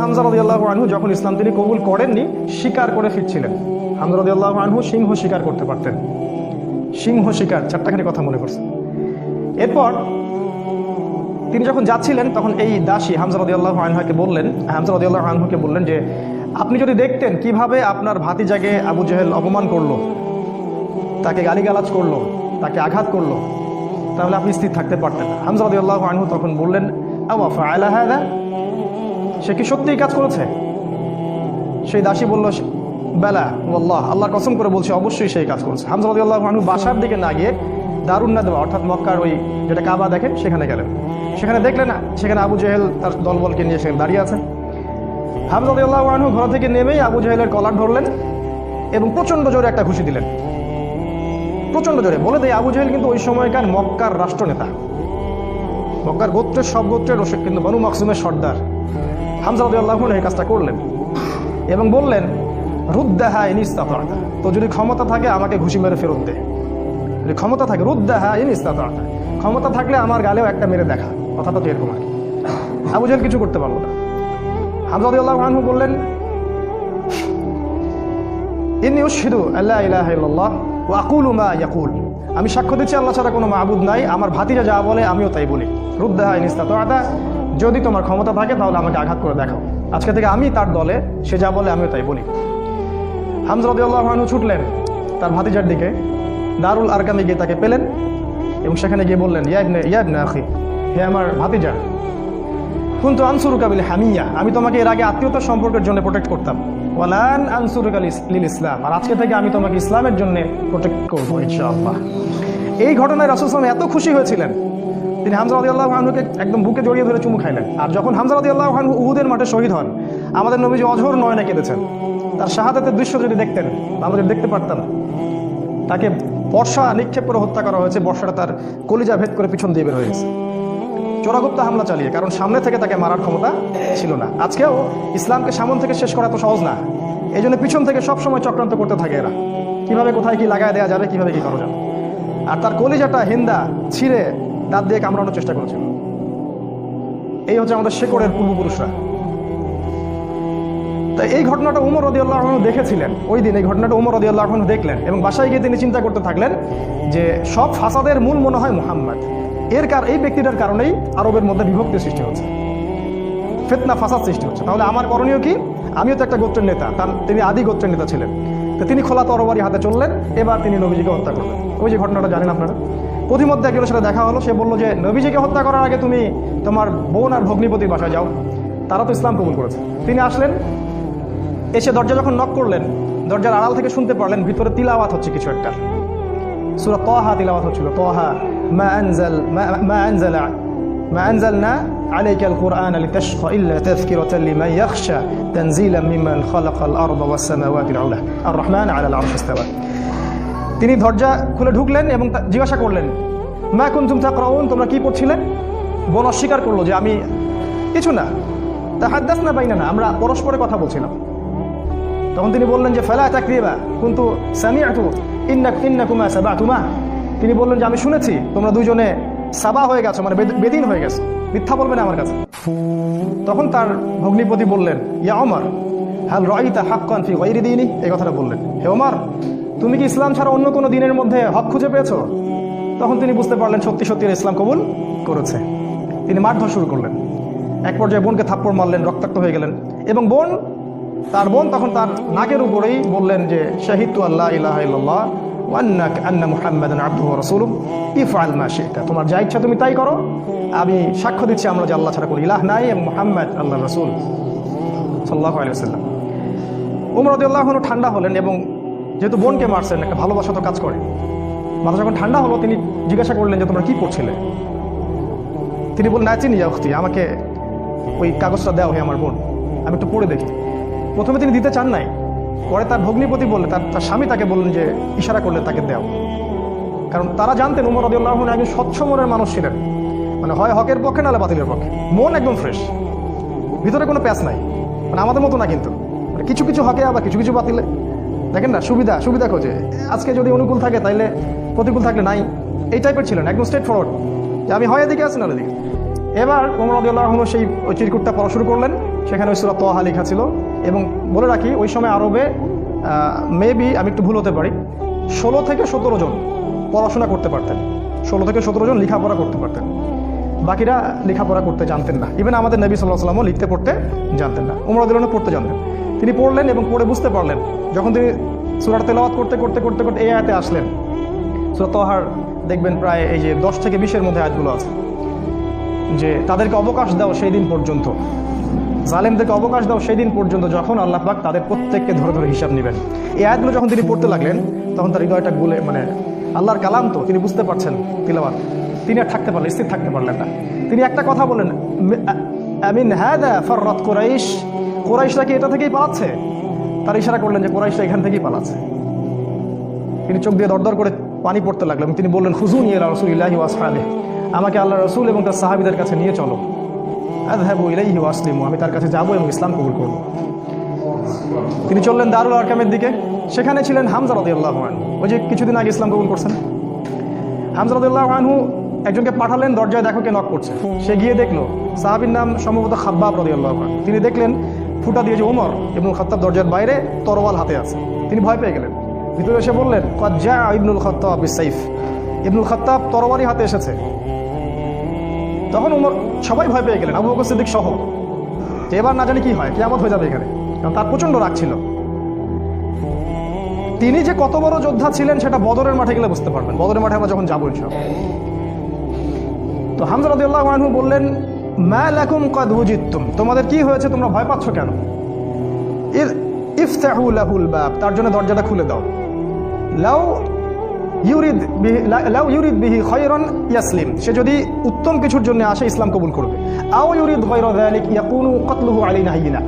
হামজা রদিয়াল্লাহ আনহু, যখন ইসলাম তিনি কবুল করেননি, শিকার করে ফিরছিলেন। হামজা রদিয়াল্লাহ আনহু সিংহ শিকার করতে পারতেন। সিংহ শিকার, চারটাখানি কথা মনে করছেন এরপর তিনি যখন যাচ্ছিলেন, তখন এই দাসী হামজা রদিয়াল্লাহ আনহাকে বললেন, হামজা রদিয়াল্লাহ আনহুকে বললেন যে, আপনি যদি দেখতেন কীভাবে আপনার ভাতিজাকে আবু জেহেল অপমান করল, তাকে গালিগালাজ করল, তাকে আঘাত করল, তাহলে আপনি স্থির থাকতে পারতেন হামজা রদিয়াল্লাহ আনহু তখন বললেন, আওয়া ফায়লা হায়দা সে কি সত্যিই কাজ করেছে? সেই দাসী বলল, বেলা আল্লাহ কসম করে বলছে, অবশ্যই সেই কাজ করেছে। হামজা রদিয়াল্লাহ আনহু বাসার দিকে না গিয়ে দারুন্না দেওয়া অর্থাৎ মক্কার ওই যেটা কাবা দেখেন, সেখানে গেলেন। সেখানে দেখলেন না, সেখানে আবু জেহেল তার দলবলকে নিয়ে সেখানে দাঁড়িয়ে আছে। হামজা রদিয়াল্লাহ আনহু ঘর থেকে নেমেই আবু জেহেলের কলার ধরলেন এবং প্রচণ্ড জোরে একটা ঘুষি দিলেন। প্রচণ্ড জোরে, বলে দেয় আবু জেহেল কিন্তু ওই সময়কার মক্কার রাষ্ট্রনেতা। মক্কার গোত্রের সব গোত্রের কিন্তু বনু মকসুমের সর্দার। হামজা রদিয়াল্লাহ এই কাজটা করলেন এবং বললেন, রুদ্দাহা ইনিস্তাতা তো যদি ক্ষমতা থাকে, আমাকে ঘুষি মেরে ফেরত দে। যদি ক্ষমতা থাকে, রুদ্দাহা ইনিস্তাতা ক্ষমতা থাকলে আমার গালেও একটা মেরে দেখা। কথাটা তো এরকম আর কি। আবু জেহেল কিছু করতে পারল না। হামজা আনহু বললেন ইনি উশহিদু আল্লাহ ইলাহা ইল্লাল্লাহ ওয়া আকুলু ইয়াকুল। আমি সাক্ষ্য দিচ্ছি, আল্লাহ ছাড়া কোনো মাহবুদ নাই। আমার ভাতিজা যা বলে, আমিও তাই বলি। রুদ্দাহা ইনিস্তাতা যদি তোমার ক্ষমতা থাকে, তাহলে আমাকে আঘাত করে দেখাও। আজকে থেকে আমি তার দলে, সে যা বলে আমিও তাই বলি। হামজা রদিয়াল্লাহ আনহু ছুটলেন তার ভাতিজার দিকে। দারুল আরকামে গিয়ে তাকে পেলেন এবং সেখানে গিয়ে বললেন ইয়াবনে ইয়াবনে আখি, হে আমার ভাতিজা, কিন্তু আনসুরু কাবিল হামিয়া, আমি তোমাকে এর আগে আত্মীয়তার সম্পর্কের জন্য প্রোটেক্ট করতাম। ওয়ালান আনসুরু লিল ইসলাম আর আজকে থেকে আমি তোমাকে ইসলামের জন্য প্রোটেক্ট করব এই ঘটনায় রাসুল ইসলাম এত খুশি হয়েছিলেন। তিনি হামজা রাদিয়াল্লাহু আনহুকে একদম বুকে জড়িয়ে ধরে চুমু খাইলেন। আর যখন হামজা রাদিয়াল্লাহু আনহু উহুদের মাঠে শহীদ হন, আমাদের নবীজি অঝোর নয়নে কেঁদেছেন। তার শাহাদাতের দৃশ্য যদি দেখতেন আমরা যদি দেখতে পারতাম। তাকে বর্ষা নিক্ষেপ করে হত্যা করা হয়েছে, বর্ষাটা তার কলিজা ভেদ করে পিছন দিয়ে বের হয়ে গেছে। চোরাগুপ্ত হামলা চালিয়ে, কারণ সামনে থেকে তাকে মারার ক্ষমতা ছিল না। আজকেও ইসলামকে সামন থেকে শেষ করা তো সহজ না। এই পিছন থেকে সবসময় চক্রান্ত করতে থাকে এরা। কীভাবে কোথায় কি লাগায় দেওয়া যাবে, কীভাবে কি করা যাবে? আর তার কলিজাটা হিন্দা, ছিঁড়ে দাঁত দিয়ে কামড়ানোর চেষ্টা করেছিল। এই হচ্ছে আমাদের শেকড়ের পূর্বপুরুষরা। তাই এই ঘটনাটা উমর রদি আল্লাহ দেখেছিলেন। ওই দিন এই ঘটনাটা উমর রদি আল্লাহ দেখলেন এবং বাসায় গিয়ে তিনি চিন্তা করতে থাকলেন যে সব ফাসাদের মূল মনে হয় মুহাম্মদ। এর কার, এই ব্যক্তিটার কারণেই আরবের মধ্যে বিভক্তি সৃষ্টি হচ্ছে। ফেতনা, ফাসাদ সৃষ্টি হচ্ছে। তাহলে আমার করণীয় কি? আমিও তো একটা গোত্রের নেতা, তার, তিনি আদি গোত্রের নেতা ছিলেন। তো তিনি খোলা তরবারি হাতে চললেন, এবার তিনি নবীজিকে হত্যা করলেন। ওই যে ঘটনাটা জানেন আপনারা? প্রতিমধ্যে একজনের সাথে দেখা হলো, সে বলল যে, নবীজিকে হত্যা করার আগে তুমি তোমার বোন আর ভগ্নিপতির বাসায় যাও। তারা তো ইসলাম কবুল করেছে। তিনি আসলেন, এসে দরজা যখন নক করলেন, দরজার আড়াল থেকে শুনতে পারলেন, ভিতরে তিলাওয়াত হচ্ছে কিছু একটা। সুরা তহা তিলাওয়াত হচ্ছিল। তহা মা আনজাল মা- আনজাল, মা আনজালনা عليك القرآن لتشقى إلا تذكرة لمن يخشى تنزيلا ممن خلق الأرض والسماوات العلى الرحمن على العرش استوى তিনি দরজা খুলে ঢুকলেন এবং তা- জিজ্ঞাসা করলেন মা কুনতুম তাকরাউন তোমরা কি পড়ছিলেন বোন অস্বীকার করলো যে আমি কিছু না তা হাদ্দাস না পাইনা না আমরা পরস্পরে কথা বলছিলাম তখন তিনি বললেন যে ফেলা তাকরিবা কিন্তু সামিআতু ইন্না ইন্নাকুমা সাবাতুমা তিনি বললেন যে আমি শুনেছি তোমরা দুজনে সাবা হয়ে গেছো মানে বেদিন হয়ে গেছে। মিথ্যা বলবে না আমার কাছে। তখন তার ভগ্নিপতি বললেন, ইয়া অমর হাল রাইতা হাক্কান ফি গায়রি দীনি এই কথাটা বললেন। হে ওমর, তুমি কি ইসলাম ছাড়া অন্য কোনো দিনের মধ্যে হক খুঁজে পেয়েছ? তখন তিনি বুঝতে পারলেন, সত্যি সত্যি ইসলাম কবুল করেছে। তিনি মারধর শুরু করলেন। এক পর্যায়ে বোনকে থাপ্পড় মারলেন, রক্তাক্ত হয়ে গেলেন। এবং বোন, তার বোন তখন তার নাকের উপরেই বললেন যে শাহিদু আল্লাহ ইল্লাল্লাহ ওয়ান্নাক আন্না মুহাম্মাদান আবদুহু ওয়া রাসূলুহু। ইফআল মা শি'তা। তোমার যা ইচ্ছা তুমি তাই করো। আমি সাক্ষ্য দিচ্ছি আমরা যে আল্লাহ ছাড়া কোনো ইলাহ নাই, এবং মুহাম্মদ আল্লাহর রাসূল সাল্লাল্লাহু আলাইহি ওয়াসাল্লাম। উমর রাদিয়াল্লাহু ঠান্ডা হলেন এবং যেহেতু বোনকে মারছেন, একটা ভালোবাসা তো কাজ করে। মাথা যখন ঠান্ডা হলো, তিনি জিজ্ঞাসা করলেন যে তোমরা কি পড়ছিলে? তিনি বললেন, না, চিনি উখতি, আমাকে ওই কাগজটা দেওয়া হয় আমার বোন, আমি একটু পড়ে দেখি। প্রথমে তিনি দিতে চান নাই। পরে তার ভগ্নিপতি বললেন তার তার স্বামী তাকে বললেন যে, ইশারা করলে তাকে দেও। কারণ তারা জানতেন উমর রদিউল্লাহ একজন স্বচ্ছ মনের মানুষ ছিলেন। মানে হয় হকের পক্ষে নাহলে বাতিলের পক্ষে। মন একদম ফ্রেশ। ভিতরে কোনো প্যাচ নাই। মানে আমাদের মতো না কিন্তু। মানে কিছু কিছু হকে আবার কিছু কিছু বাতিলে। দেখেন না, সুবিধা সুবিধা খোঁজে। আজকে যদি অনুকূল থাকে, তাইলে প্রতিকূল থাকলে নাই। এই টাইপের ছিলেন, একদম স্ট্রেট ফরওয়ার্ড যে আমি হয় এদিকে আছি না এদিকে এবার ওমর রদিউল্লাহ সেই ওই চিরকুটটা পড়া শুরু করলেন। সেখানে ওই সুরা তোহা লেখা ছিল। এবং বলে রাখি, ওই সময় আরবে মেবি আমি একটু ভুল হতে পারি, ষোলো থেকে সতেরো জন পড়াশোনা করতে পারতেন। ষোলো থেকে সতেরো জন লেখাপড়া করতে পারতেন। বাকিরা লেখাপড়া করতে জানতেন না। ইভেন আমাদের নবী সাল্লাহ সাল্লামও লিখতে, পড়তে জানতেন না। উমর দিলনে পড়তে জানতেন। তিনি পড়লেন এবং পড়ে বুঝতে পারলেন। যখন তিনি সুরাট তেলাওয়াত করতে করতে করতে করতে এই আয়াতে আসলেন, সুরা তোহার দেখবেন প্রায় এই যে দশ থেকে বিশের মধ্যে আয়াতগুলো আছে, যে তাদেরকে অবকাশ দাও সেই দিন পর্যন্ত। জালেমদেরকে অবকাশ দাও সেই দিন পর্যন্ত যখন আল্লাহ পাক তাদের প্রত্যেককে ধরে ধরে হিসাব নেবেন। এই আয়াতগুলো যখন তিনি পড়তে লাগলেন, তখন তার হৃদয়টা গুলে মানে আল্লাহর কালাম তো, তিনি বুঝতে পারছেন তিলাবাত তিনি আর থাকতে পারলেন, স্থির থাকতে পারলেন না। তিনি একটা কথা বলেন আমিন হ্যাঁ ফররত কোরাইশ। কোরাইশরা কি এটা থেকেই পালাচ্ছে? তার ইশারা করলেন যে কোরাইশরা এখান থেকেই পালাচ্ছে। তিনি চোখ দিয়ে দরদর করে পানি পড়তে লাগলেন তিনি বললেন হুজুন ইয়া রসুল ওয়াসফালে আমাকে আল্লাহ রসুল এবং তার সাহাবিদের কাছে নিয়ে চলো। আদহাবু ইলাইহি ওয়াসলিমু আমি তার কাছে যাব এবং ইসলাম কবুল করব। তিনি চললেন দারুল আরকামের দিকে। সেখানে ছিলেন হামজা রদিয়াল্লাহ আনহু। ওই যে কিছুদিন আগে ইসলাম কবুল করছেন। হামজা রদিয়াল্লাহ আনহু একজনকে পাঠালেন, দরজায় দেখো কে নক করছে। সে গিয়ে দেখল, সাহাবির নাম সম্ভবত খাব্বাব রদিয়াল্লাহ আনহু। তিনি দেখলেন, ফুটা দিয়ে যে ওমর এবং খত্তাব দরজার বাইরে তরোয়াল হাতে আছে। তিনি ভয় পেয়ে গেলেন। ভিতরে এসে বললেন কজ্জা ইবনুল খত্তাব সাইফ। ইবনুল খত্তাব তরবারি হাতে এসেছে। তখন উমর সবাই ভয় পেয়ে গেলেন। আবু বকর সিদ্দিক সহ। যে এবার না জানি কি হয় কেমন হয়ে যাবে এখানে। কারণ তার প্রচণ্ড রাগ ছিল। তিনি যে কত বড় যোদ্ধা ছিলেন সেটা বদরের মাঠে গেলে বুঝতে পারবেন। বদরের মাঠে আমরা যখন যাব ইনশাল তো হামজা রাদিয়াল্লাহু আনহু বললেন, মা লাকুম কাদ তোমাদের কি হয়েছে? তোমরা ভয় পাচ্ছ কেন? ইদ ইফতাহু লাহুল বাব, তার জন্য দরজাটা খুলে দাও। লাউ ইউরিদ লাউ ইউরিদ বিহি খয়রন ইয়াসলিম। সে যদি উত্তম কিছুর জন্য আসে, ইসলাম কবুল করবে। আও ইউরিদ যালিক ইয়াকুনু কতলুহু আলী হাইয়িনা।